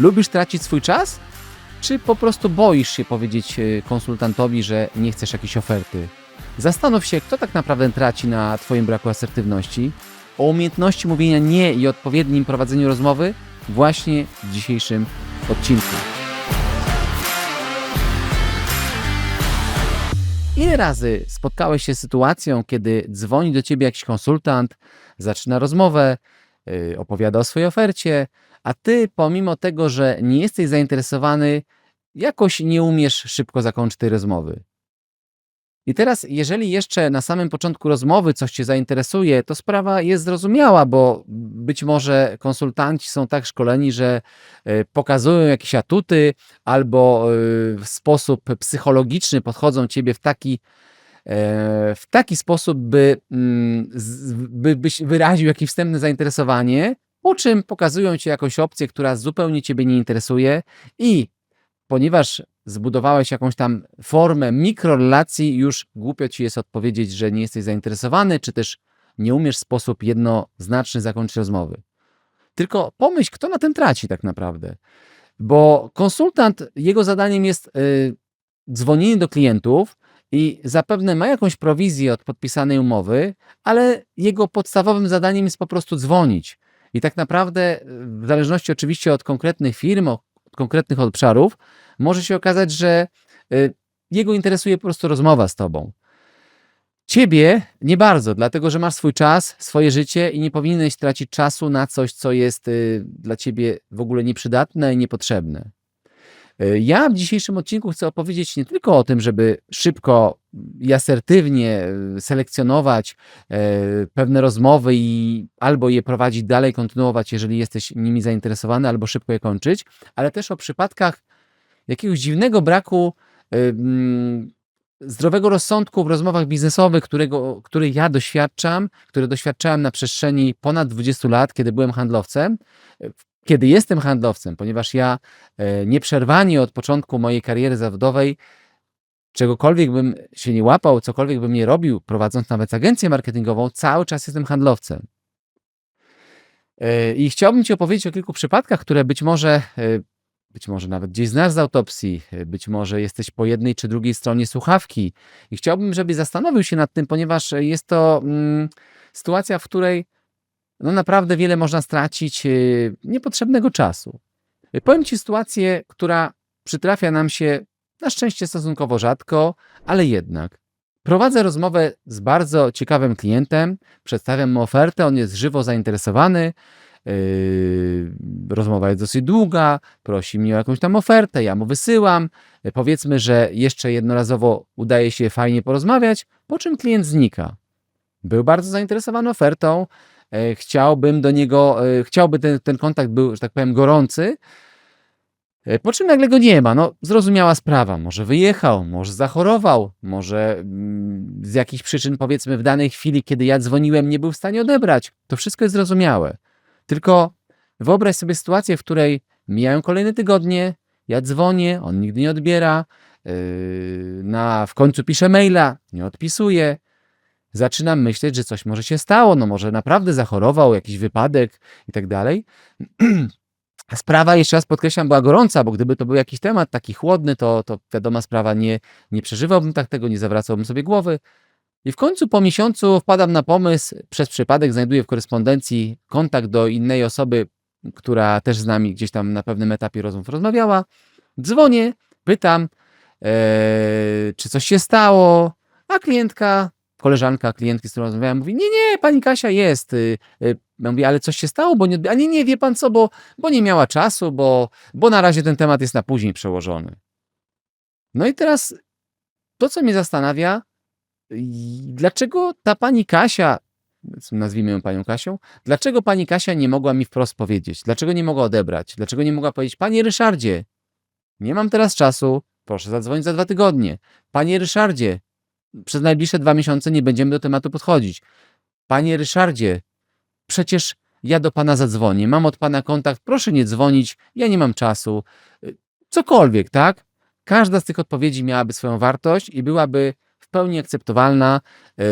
Lubisz tracić swój czas? Czy po prostu boisz się powiedzieć e, konsultantowi, że nie chcesz jakiejś oferty? Zastanów się, kto tak naprawdę traci na Twoim braku asertywności. O umiejętności mówienia nie i odpowiednim prowadzeniu rozmowy właśnie w dzisiejszym odcinku. Ile razy spotkałeś się z sytuacją, kiedy dzwoni do ciebie jakiś konsultant, zaczyna rozmowę, yy, opowiada o swojej ofercie, a ty, pomimo tego, że nie jesteś zainteresowany, jakoś nie umiesz szybko zakończyć tej rozmowy? I teraz, jeżeli jeszcze na samym początku rozmowy coś Cię zainteresuje, to sprawa jest zrozumiała, bo być może konsultanci są tak szkoleni, że e, pokazują jakieś atuty albo e, w sposób psychologiczny podchodzą Ciebie w taki, e, w taki sposób, by, mm, by, byś wyraził jakieś wstępne zainteresowanie, po czym pokazują Ci jakąś opcję, która zupełnie Ciebie nie interesuje i ponieważ zbudowałeś jakąś tam formę mikrorelacji, już głupio ci jest odpowiedzieć, że nie jesteś zainteresowany, czy też nie umiesz w sposób jednoznaczny zakończyć rozmowy. Tylko pomyśl, kto na tym traci tak naprawdę. Bo konsultant, jego zadaniem jest y, dzwonienie do klientów i zapewne ma jakąś prowizję od podpisanej umowy, ale jego podstawowym zadaniem jest po prostu dzwonić. I tak naprawdę, w zależności oczywiście od konkretnych firm, od konkretnych obszarów, może się okazać, że y, jego interesuje po prostu rozmowa z tobą. Ciebie nie bardzo, dlatego że masz swój czas, swoje życie i nie powinieneś tracić czasu na coś, co jest y, dla ciebie w ogóle nieprzydatne i niepotrzebne. Ja w dzisiejszym odcinku chcę opowiedzieć nie tylko o tym, żeby szybko i asertywnie y, selekcjonować e, pewne rozmowy i albo je prowadzić dalej, kontynuować, jeżeli jesteś nimi zainteresowany, albo szybko je kończyć, ale też o przypadkach jakiegoś dziwnego braku y, mm, zdrowego rozsądku w rozmowach biznesowych, którego, który ja doświadczam, które doświadczałem na przestrzeni ponad 20 lat, kiedy byłem handlowcem. Kiedy jestem handlowcem, ponieważ ja e, nieprzerwanie od początku mojej kariery zawodowej, czegokolwiek bym się nie łapał, cokolwiek bym nie robił, prowadząc nawet agencję marketingową, cały czas jestem handlowcem. E, I chciałbym Ci opowiedzieć o kilku przypadkach, które być może, e, być może nawet gdzieś znasz z autopsji, być może jesteś po jednej czy drugiej stronie słuchawki. I chciałbym, żebyś zastanowił się nad tym, ponieważ jest to mm, sytuacja, w której no naprawdę wiele można stracić e, niepotrzebnego czasu. E, Powiem Ci sytuację, która przytrafia nam się na szczęście stosunkowo rzadko, ale jednak. Prowadzę rozmowę z bardzo ciekawym klientem, przedstawiam mu ofertę, on jest żywo zainteresowany. Yy, rozmowa jest dosyć długa, prosi mnie o jakąś tam ofertę, ja mu wysyłam. Powiedzmy, że jeszcze jednorazowo udaje się fajnie porozmawiać, po czym klient znika. Był bardzo zainteresowany ofertą, chciałbym do niego, yy, chciałby ten, ten kontakt był, że tak powiem, gorący, E, Po czym nagle go nie ma. No, zrozumiała sprawa. Może wyjechał, może zachorował, może mm, z jakichś przyczyn, powiedzmy, w danej chwili, kiedy ja dzwoniłem, nie był w stanie odebrać. To wszystko jest zrozumiałe. Tylko wyobraź sobie sytuację, w której mijają kolejne tygodnie, ja dzwonię, on nigdy nie odbiera, na, w końcu piszę maila, nie odpisuje. Zaczynam myśleć, że coś może się stało, no może naprawdę zachorował, jakiś wypadek i tak dalej. Sprawa, jeszcze raz podkreślam, była gorąca, bo gdyby to był jakiś temat taki chłodny, to, to wiadoma sprawa, nie, nie przeżywałbym tak tego, nie zawracałbym sobie głowy. I w końcu po miesiącu wpadam na pomysł, przez przypadek znajduję w korespondencji kontakt do innej osoby, która też z nami gdzieś tam na pewnym etapie rozmów rozmawiała. Dzwonię, pytam, e, czy coś się stało, a klientka, koleżanka klientki, z którą rozmawiałem, mówi, nie, nie, pani Kasia jest. y, y. Ja mówię, ale coś się stało, bo nie, odbi- a nie, nie, wie pan co, bo, bo nie miała czasu, bo, bo na razie ten temat jest na później przełożony. No i teraz to, co mnie zastanawia, dlaczego ta pani Kasia, nazwijmy ją panią Kasią, dlaczego pani Kasia nie mogła mi wprost powiedzieć? Dlaczego nie mogła odebrać? Dlaczego nie mogła powiedzieć, panie Ryszardzie, nie mam teraz czasu, proszę zadzwonić za dwa tygodnie. Panie Ryszardzie, przez najbliższe dwa miesiące nie będziemy do tematu podchodzić. Panie Ryszardzie, przecież ja do pana zadzwonię, mam od pana kontakt, proszę nie dzwonić, ja nie mam czasu. Y, Cokolwiek, tak? Każda z tych odpowiedzi miałaby swoją wartość i byłaby w pełni akceptowalna, yy,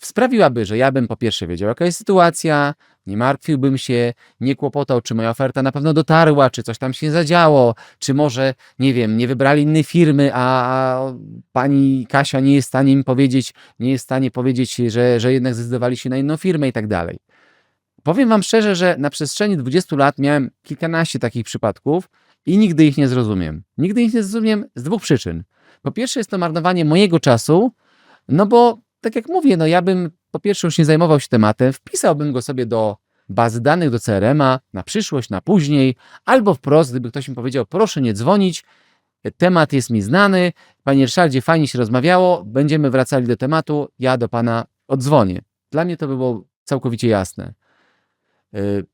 sprawiłaby, że ja bym po pierwsze wiedział, jaka jest sytuacja, nie martwiłbym się, nie kłopotał, czy moja oferta na pewno dotarła, czy coś tam się zadziało, czy może, nie wiem, nie wybrali innej firmy, a pani Kasia nie jest w stanie mi powiedzieć, nie jest w stanie powiedzieć, że, że jednak zdecydowali się na inną firmę i tak dalej. Powiem wam szczerze, że na przestrzeni 20 lat miałem kilkanaście takich przypadków i nigdy ich nie zrozumiem. Nigdy ich nie zrozumiem z dwóch przyczyn. Po pierwsze jest to marnowanie mojego czasu, no bo tak jak mówię, no ja bym po pierwsze już nie zajmował się tematem, wpisałbym go sobie do bazy danych, do CRM-a na przyszłość, na później, albo wprost, gdyby ktoś mi powiedział, proszę nie dzwonić, temat jest mi znany, panie Ryszardzie, fajnie się rozmawiało, będziemy wracali do tematu, ja do pana odzwonię. Dla mnie to by było całkowicie jasne. Y,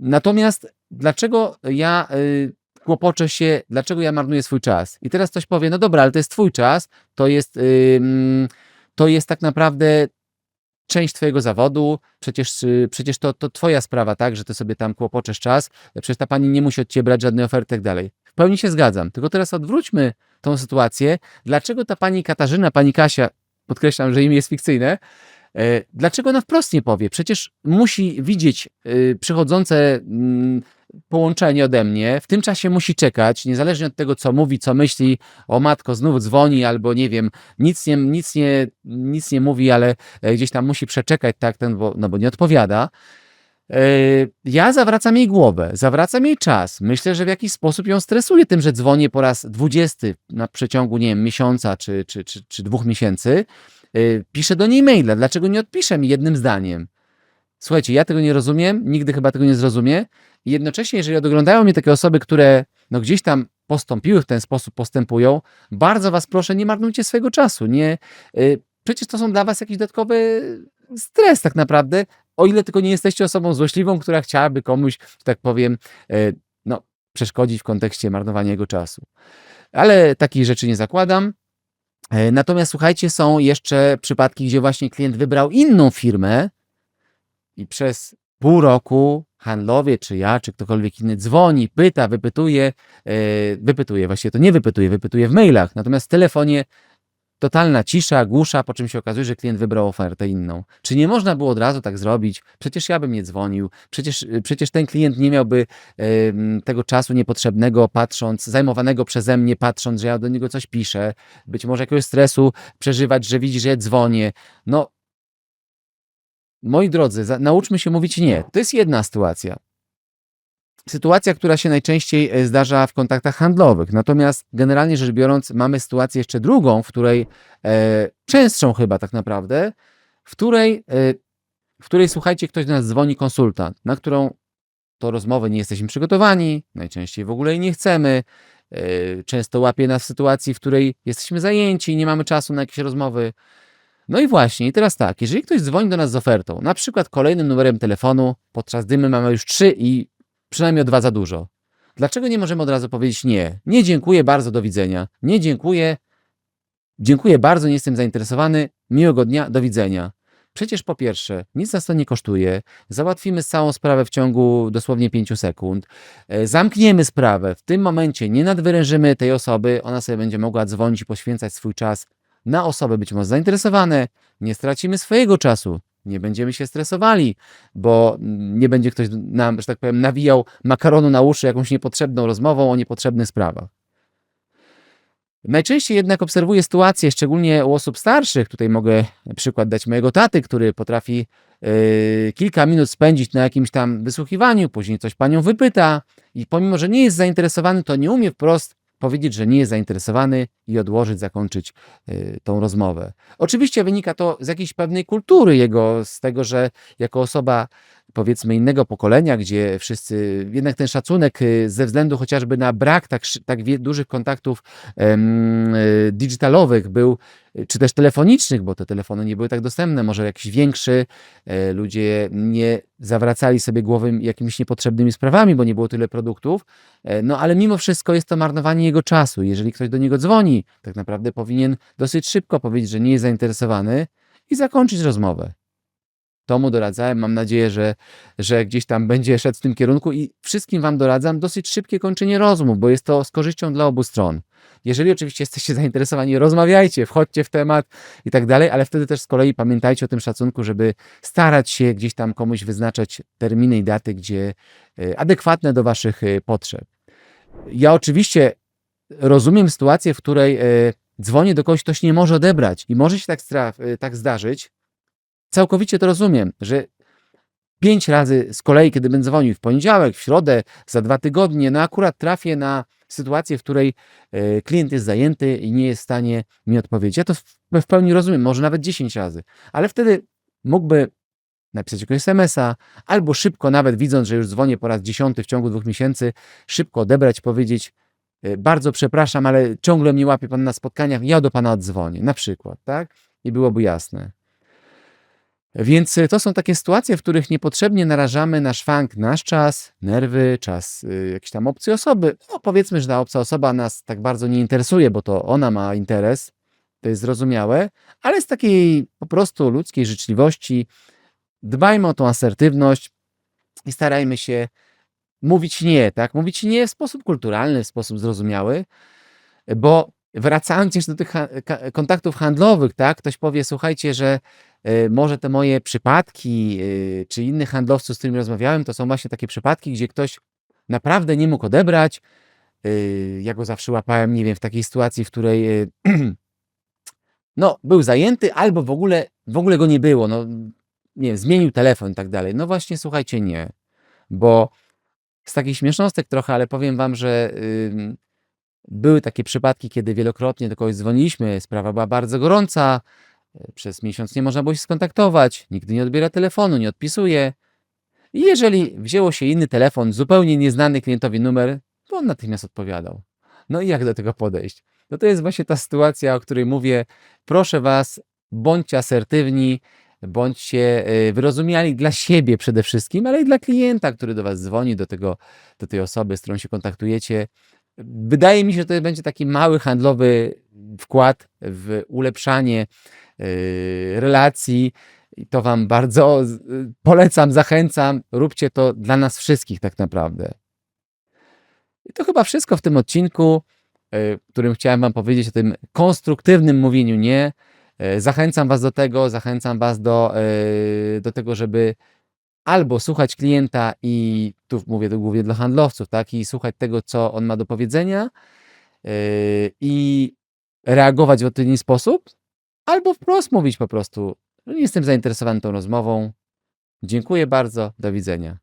Natomiast dlaczego ja y, kłopoczę się, dlaczego ja marnuję swój czas? I teraz ktoś powie, no dobra, ale to jest twój czas, to jest, y, mm, to jest tak naprawdę część twojego zawodu, przecież, y, przecież to, to twoja sprawa, tak, że ty sobie tam kłopoczesz czas, przecież ta pani nie musi od ciebie brać żadnej oferty i tak dalej. W pełni się zgadzam, tylko teraz odwróćmy tą sytuację. Dlaczego ta pani Katarzyna, pani Kasia, podkreślam, że imię jest fikcyjne, E, Dlaczego ona wprost nie powie? Przecież musi widzieć y, przychodzące mm, połączenie ode mnie, w tym czasie musi czekać, niezależnie od tego, co mówi, co myśli, o matko, znów dzwoni, albo nie wiem, nic nie, nic nie, nic nie mówi, ale e, gdzieś tam musi przeczekać, tak, ten, bo, no bo nie odpowiada. E, Ja zawracam jej głowę, zawracam jej czas. Myślę, że w jakiś sposób ją stresuję tym, że dzwonię po raz dwudziesty na przeciągu, nie wiem, miesiąca czy, czy, czy, czy dwóch miesięcy. Y, piszę do niej maila. Dlaczego nie odpiszę mi jednym zdaniem? Słuchajcie, ja tego nie rozumiem, nigdy chyba tego nie zrozumie. I jednocześnie, jeżeli oglądają mnie takie osoby, które no gdzieś tam postąpiły w ten sposób, postępują, bardzo was proszę, nie marnujcie swojego czasu. Nie, y, przecież to są dla was jakiś dodatkowy stres tak naprawdę, o ile tylko nie jesteście osobą złośliwą, która chciałaby komuś, że tak powiem, y, no, przeszkodzić w kontekście marnowania jego czasu. Ale takich rzeczy nie zakładam. E, Natomiast słuchajcie, są jeszcze przypadki, gdzie właśnie klient wybrał inną firmę i przez pół roku handlowie, czy ja, czy ktokolwiek inny dzwoni, pyta, wypytuje, e, wypytuje, właściwie to nie wypytuje, wypytuje w mailach, natomiast w telefonie totalna cisza, głusza, po czym się okazuje, że klient wybrał ofertę inną. Czy nie można było od razu tak zrobić? Przecież ja bym nie dzwonił, przecież, przecież ten klient nie miałby tego czasu niepotrzebnego, patrząc, zajmowanego przeze mnie, patrząc, że ja do niego coś piszę, być może jakiegoś stresu przeżywać, że widzi, że ja dzwonię. No, moi drodzy, za, nauczmy się mówić nie. To jest jedna sytuacja. Sytuacja, która się najczęściej e, zdarza w kontaktach handlowych. Natomiast generalnie rzecz biorąc, mamy sytuację jeszcze drugą, w której e, częstszą chyba tak naprawdę, w której, e, w której słuchajcie, ktoś do nas dzwoni konsultant, na którą to rozmowę nie jesteśmy przygotowani, najczęściej w ogóle jej nie chcemy. E, często łapie nas w sytuacji, w której jesteśmy zajęci, nie mamy czasu na jakieś rozmowy. No i właśnie, i teraz tak, jeżeli ktoś dzwoni do nas z ofertą, na przykład kolejnym numerem telefonu, podczas gdy my mamy już trzy i przynajmniej o dwa za dużo. Dlaczego nie możemy od razu powiedzieć nie? Nie dziękuję bardzo, do widzenia. Nie dziękuję, dziękuję bardzo, nie jestem zainteresowany, miłego dnia, do widzenia. Przecież po pierwsze, nic nas to nie kosztuje, załatwimy całą sprawę w ciągu dosłownie 5 sekund, e, zamkniemy sprawę, w tym momencie nie nadwyrężymy tej osoby, ona sobie będzie mogła dzwonić i poświęcać swój czas na osoby być może zainteresowane, nie stracimy swojego czasu, nie będziemy się stresowali, bo nie będzie ktoś nam, że tak powiem, nawijał makaronu na uszy jakąś niepotrzebną rozmową o niepotrzebnych sprawach. Najczęściej jednak obserwuję sytuacje, szczególnie u osób starszych. Tutaj mogę przykład dać mojego taty, który potrafi yy, kilka minut spędzić na jakimś tam wysłuchiwaniu, później coś panią wypyta i pomimo, że nie jest zainteresowany, to nie umie wprost powiedzieć, że nie jest zainteresowany i odłożyć, zakończyć y, tą rozmowę. Oczywiście wynika to z jakiejś pewnej kultury jego, z tego, że jako osoba powiedzmy innego pokolenia, gdzie wszyscy, jednak ten szacunek y, ze względu chociażby na brak tak, tak dużych kontaktów em, y, digitalowych był, czy też telefonicznych, bo te telefony nie były tak dostępne, może jakiś większy, e, ludzie nie zawracali sobie głowy jakimiś niepotrzebnymi sprawami, bo nie było tyle produktów, E, No ale mimo wszystko jest to marnowanie jego czasu. Jeżeli ktoś do niego dzwoni, tak naprawdę powinien dosyć szybko powiedzieć, że nie jest zainteresowany i zakończyć rozmowę. To mu doradzałem. Mam nadzieję, że, że gdzieś tam będzie szedł w tym kierunku i wszystkim Wam doradzam dosyć szybkie kończenie rozmów, bo jest to z korzyścią dla obu stron. Jeżeli oczywiście jesteście zainteresowani, rozmawiajcie, wchodźcie w temat i tak dalej, ale wtedy też z kolei pamiętajcie o tym szacunku, żeby starać się gdzieś tam komuś wyznaczać terminy i daty, gdzie e, adekwatne do Waszych e, potrzeb. Ja oczywiście rozumiem sytuację, w której e, dzwonię do kogoś, ktoś nie może odebrać i może się tak, e, tak zdarzyć. Całkowicie to rozumiem, że pięć razy z kolei, kiedy będę dzwonił w poniedziałek, w środę, za dwa tygodnie, no akurat trafię na sytuację, w której e, klient jest zajęty i nie jest w stanie mi odpowiedzieć. Ja to w, pełni rozumiem, może nawet 10 razy, ale wtedy mógłby napisać jakiegoś SMS-a, albo szybko, nawet widząc, że już dzwonię po raz dziesiąty w ciągu dwóch miesięcy, szybko odebrać, powiedzieć bardzo przepraszam, ale ciągle mnie łapie pan na spotkaniach, ja do pana odzwonię, na przykład, tak? I byłoby jasne. Więc y, to są takie sytuacje, w których niepotrzebnie narażamy na szwank nasz czas, nerwy, czas y, jakiejś tam obcej osoby. No powiedzmy, że ta obca osoba nas tak bardzo nie interesuje, bo to ona ma interes, to jest zrozumiałe, ale z takiej po prostu ludzkiej życzliwości dbajmy o tą asertywność i starajmy się mówić nie, tak? Mówić nie w sposób kulturalny, w sposób zrozumiały, bo wracając jeszcze do tych kontaktów handlowych, tak? Ktoś powie, słuchajcie, że y, może te moje przypadki, y, czy innych handlowców, z którymi rozmawiałem, to są właśnie takie przypadki, gdzie ktoś naprawdę nie mógł odebrać. Y, ja go zawsze łapałem, nie wiem, w takiej sytuacji, w której no, był zajęty, albo w ogóle, w ogóle go nie było. No, nie wiem, zmienił telefon i tak dalej. No właśnie, słuchajcie, nie. Bo z takich śmiesznostek trochę, ale powiem wam, że były takie przypadki, kiedy wielokrotnie do kogoś dzwoniliśmy, sprawa była bardzo gorąca, y, przez miesiąc nie można było się skontaktować, nigdy nie odbiera telefonu, nie odpisuje. I jeżeli wzięło się inny telefon, zupełnie nieznany klientowi numer, to on natychmiast odpowiadał. No i jak do tego podejść? No to jest właśnie ta sytuacja, o której mówię. Proszę Was, bądźcie asertywni, bądźcie y, wyrozumiali dla siebie przede wszystkim, ale i dla klienta, który do Was dzwoni, do, tego, do tej osoby, z którą się kontaktujecie. Wydaje mi się, że to będzie taki mały handlowy wkład w ulepszanie y, relacji. I to Wam bardzo polecam, zachęcam. Róbcie to dla nas wszystkich, tak naprawdę. I to chyba wszystko w tym odcinku, y, w którym chciałem Wam powiedzieć o tym konstruktywnym mówieniu nie. Y, Zachęcam Was do tego, zachęcam Was do, y, do tego, żeby albo słuchać klienta i tu mówię to głównie dla handlowców, tak, i słuchać tego, co on ma do powiedzenia yy, i reagować w odpowiedni sposób, albo wprost mówić po prostu, że nie jestem zainteresowany tą rozmową. Dziękuję bardzo, do widzenia.